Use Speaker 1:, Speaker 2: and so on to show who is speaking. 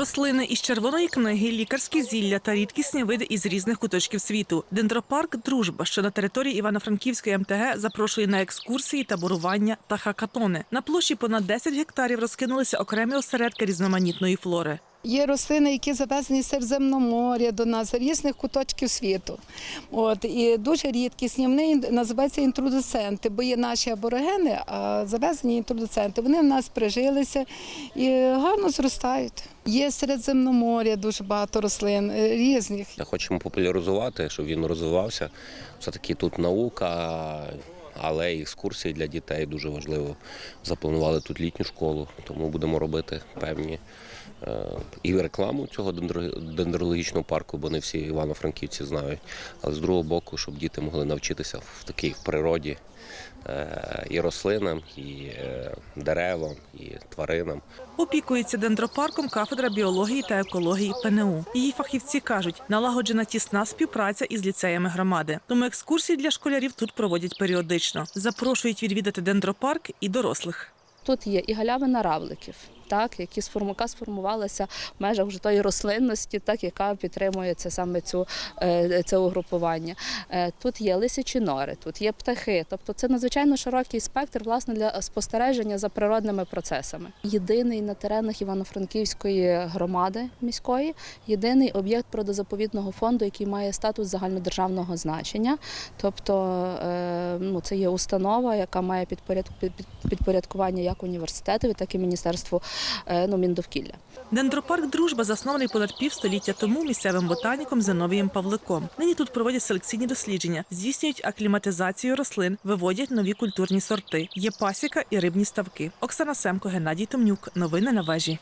Speaker 1: Рослини із червоної книги, лікарські зілля та рідкісні види із різних куточків світу. Дендропарк Дружба, що на території Івано-Франківської МТГ, запрошує на екскурсії, таборування та хакатони. На площі понад 10 гектарів розкинулися окремі осередки різноманітної флори.
Speaker 2: Є рослини, які завезені з Середземноморя до нас, з різних куточків світу. От, і дуже рідкісні. Вони називаються інтродуценти, бо є наші аборигени, а завезені інтродуценти. Вони в нас прижилися і гарно зростають. Є Середземноморя дуже багато рослин е, різних.
Speaker 3: Хочемо популяризувати, щоб він розвивався. Все-таки тут наука, але екскурсії для дітей дуже важливо. Запланували тут літню школу, тому будемо робити певні е, і рекламу цього дендрологічного парку, бо не всі івано-франківці знають. Але з другого боку, щоб діти могли навчитися в такій природі і рослинам, і е, деревам, і тваринам.
Speaker 1: Опікується дендропарком кафедра біології та екології ПНУ. Її фахівці кажуть, налагоджена тісна співпраця із ліцеями громади. Тому екскурсії для школярів тут проводять періодично. Запрошують відвідати дендропарк і дорослих.
Speaker 4: Тут є і галявина равликів, так, які сформу- яка сформувалася в межах вже тої рослинності, так, яка підтримує це саме цю, е, це угрупування. Е, Тут є лисячі нори, тут є птахи. Тобто це надзвичайно широкий спектр власне, для спостереження за природними процесами. Єдиний на теренах Івано-Франківської громади міської, єдиний об'єкт природозаповідного фонду, який має статус загальнодержавного значення. Тобто е, ну, це є установа, яка має підпоряд- під- під- підпорядкування як університетові, так і Міністерству ну, Міндовкілля.
Speaker 1: Дендропарк Дружба заснований понад півстоліття тому місцевим ботаніком Зиновієм Павликом. Нині тут проводять селекційні дослідження, здійснюють акліматизацію рослин, виводять нові культурні сорти. Є пасіка і рибні ставки. Оксана Семко, Геннадій Томнюк. Новини на вежі.